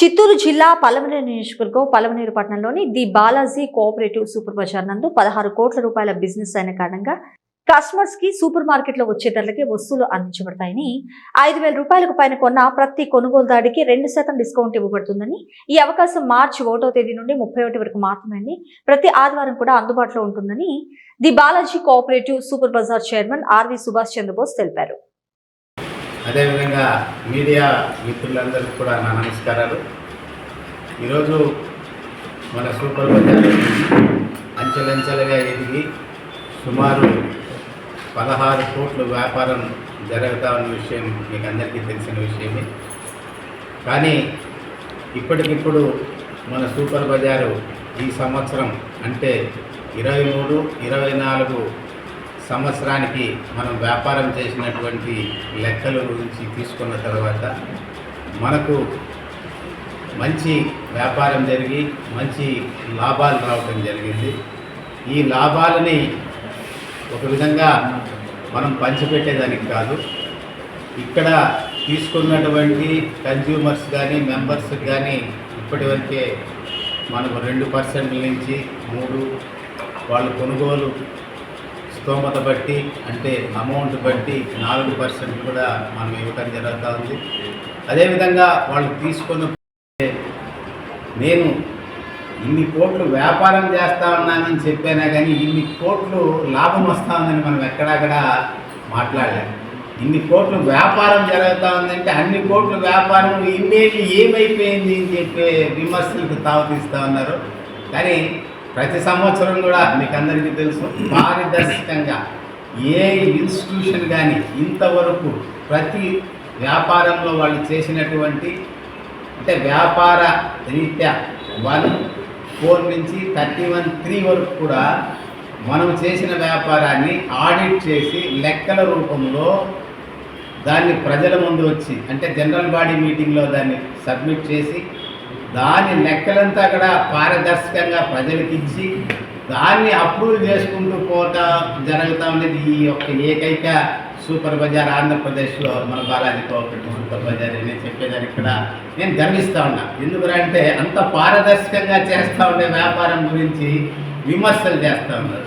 చిత్తూరు జిల్లా పలమనేరు నియోజకవర్గం పలమనేరు పట్టణంలోని the Balaji cooperative super bazaar నందు పదహారు కోట్ల రూపాయల బిజినెస్ అయిన కారణంగా కస్టమర్స్కి సూపర్ మార్కెట్లో వచ్చే ధరలకే వస్తువులు అందించబడతాయని ఐదు వేల రూపాయలకు పైన కొన్న ప్రతి కొనుగోలుదారుడికి రెండు శాతం డిస్కౌంట్ ఇవ్వబడుతుందని ఈ అవకాశం మార్చి ఒకటో తేదీ నుండి ముప్పై ఒకటి వరకు మాత్రమే అని ప్రతి ఆదివారం కూడా అందుబాటులో ఉంటుందని the Balaji cooperative super bazaar chairman RV Subhash Chandrabose తెలిపారు. అదేవిధంగా మీడియా మిత్రులందరికీ కూడా నా నమస్కారాలు. ఈరోజు మన సూపర్ బజార్ అంచెలంచెలుగా ఎదిగి సుమారు పదహారు కోట్ల వ్యాపారం జరుగుతా ఉన్న విషయం మీకు అందరికీ తెలిసిన విషయమే. కానీ ఇప్పటికిప్పుడు మన సూపర్ బజారు ఈ సంవత్సరం అంటే ఇరవై మూడు ఇరవై నాలుగు సంవత్సరానికి మనం వ్యాపారం చేసినటువంటి లెక్కల గురించి తీసుకున్న తర్వాత మనకు మంచి వ్యాపారం జరిగి మంచి లాభాలు రావటం జరిగింది. ఈ లాభాలని ఒక విధంగా మనం పంచిపెట్టేదానికి కాదు. ఇక్కడ తీసుకున్నటువంటి కన్జ్యూమర్స్ కానీ మెంబర్స్ కానీ ఇప్పటివరకే మనకు రెండు పర్సెంట్ల నుంచి మూడు వాళ్ళు కొనుగోలు స్తోమత బట్టి అంటే అమౌంట్ బట్టి నాలుగు పర్సెంట్ కూడా మనం ఇవ్వటం జరుగుతూ ఉంది. అదేవిధంగా వాళ్ళు తీసుకున్న నేను ఇన్ని కోట్లు వ్యాపారం చేస్తా ఉన్నానని చెప్పానా కానీ ఇన్ని కోట్లు లాభం వస్తూ ఉందని మనం ఎక్కడక్కడ మాట్లాడలేము ఇన్ని కోట్లు వ్యాపారం జరుగుతూ ఉందంటే అన్ని కోట్లు వ్యాపారం ఇమేజ్ ఏమైపోయింది అని చెప్పే విమర్శలకు తావతీస్తూ ఉన్నారు. కానీ ప్రతి సంవత్సరం కూడా మీకు అందరికీ తెలుసు పారదర్శకంగా ఏ ఇన్స్టిట్యూషన్ కానీ ఇంతవరకు ప్రతి వ్యాపారంలో వాళ్ళు చేసినటువంటి అంటే వ్యాపార రీత్యా వన్ ఫోర్ నుంచి థర్టీ వన్ త్రీ వరకు కూడా మనం చేసిన వ్యాపారాన్ని ఆడిట్ చేసి లెక్కల రూపంలో దాన్ని ప్రజల ముందు వచ్చి అంటే జనరల్ బాడీ మీటింగ్లో దాన్ని సబ్మిట్ చేసి దాని లెక్కలంతా కూడా పారదర్శకంగా ప్రజలకు ఇచ్చి దాన్ని అప్రూవ్ చేసుకుంటూ పోతా జరుగుతూ ఉండేది ఈ యొక్క ఏకైక సూపర్ బజార్ ఆంధ్రప్రదేశ్లో మన బాలాజీ కోఆపరేటివ్ సూపర్ బజార్ అని చెప్పేదాన్ని ఇక్కడ నేను గమనిస్తూ ఉన్నా. ఎందుకంటే అంత పారదర్శకంగా చేస్తూ ఉండే వ్యాపారం గురించి విమర్శలు చేస్తూ ఉన్నారు.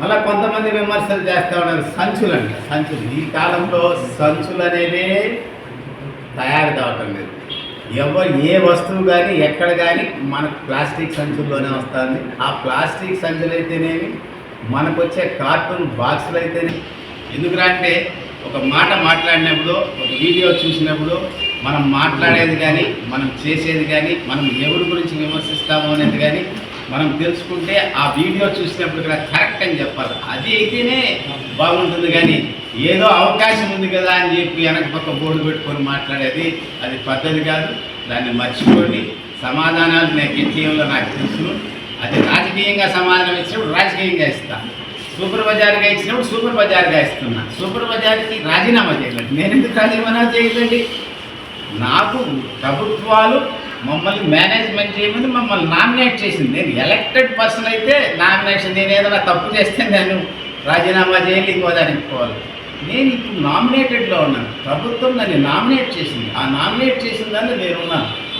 మళ్ళీ కొంతమంది విమర్శలు చేస్తూ ఉన్నారు సంచులు అంట సంచులు. ఈ కాలంలో సంచులు అనేవే తయారు కావటం లేదు. ఎవరు ఏ వస్తువు కానీ ఎక్కడ కానీ మనకు ప్లాస్టిక్ సంచుల్లోనే వస్తుంది. ఆ ప్లాస్టిక్ సంచులు అయితేనేమి మనకు వచ్చే కార్టూన్ బాక్సులు అయితేనే ఎందుకంటే ఒక మాట మాట్లాడినప్పుడు ఒక వీడియో చూసినప్పుడు మనం మాట్లాడేది కానీ మనం చేసేది కానీ మనం ఎవరి గురించి విమర్శిస్తాము అనేది కానీ మనం తెలుసుకుంటే ఆ వీడియో చూసినప్పుడు కూడా కరెక్ట్ అని చెప్పాలి. అది అయితేనే బాగుంటుంది కానీ ఏదో అవకాశం ఉంది కదా అని చెప్పి వెనక పక్క బోర్డు పెట్టుకొని మాట్లాడేది అది పద్ధతి కాదు. దాన్ని మర్చిపోండి. సమాధానాలు నేను ఇచ్చేయంలో నాకు తెలుసు. అది రాజకీయంగా సమాధానం ఇచ్చినప్పుడు రాజకీయంగా ఇస్తా. సూపర్ బజార్గా ఇచ్చినప్పుడు సూపర్ బజార్గా ఇస్తున్నా. సూపర్ బజార్కి రాజీనామా చేయాలండి నేను ఎందుకు రాజీనామా చేయలేండి నాకు ప్రభుత్వాలు మమ్మల్ని మేనేజ్మెంట్ చేయమని మమ్మల్ని నామినేట్ చేసింది. నేను ఎలక్టెడ్ పర్సన్ అయితే నామినేషన్ నేను ఏదైనా తప్పు చేస్తే నేను రాజీనామా చేయాలి ఇంకో దానికి పోవాలి. నేను ఇప్పుడు నామినేటెడ్లో ఉన్నాను. ప్రభుత్వం నన్ను నామినేట్ చేసింది. ఆ నామినేట్ చేసిన దాన్ని నేను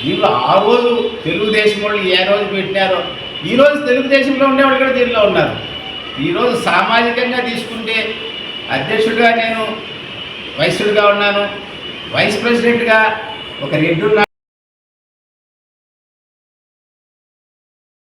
దీనిలో ఆ రోజు తెలుగుదేశం వాళ్ళు ఏ రోజు పెట్టారో ఈరోజు తెలుగుదేశంలో ఉండేవాళ్ళు కూడా దీనిలో ఉన్నారు. ఈరోజు సామాజికంగా తీసుకుంటే అధ్యక్షుడిగా నేను వైశ్యుడిగా ఉన్నాను. వైస్ ప్రెసిడెంట్గా ఒక రెడ్డి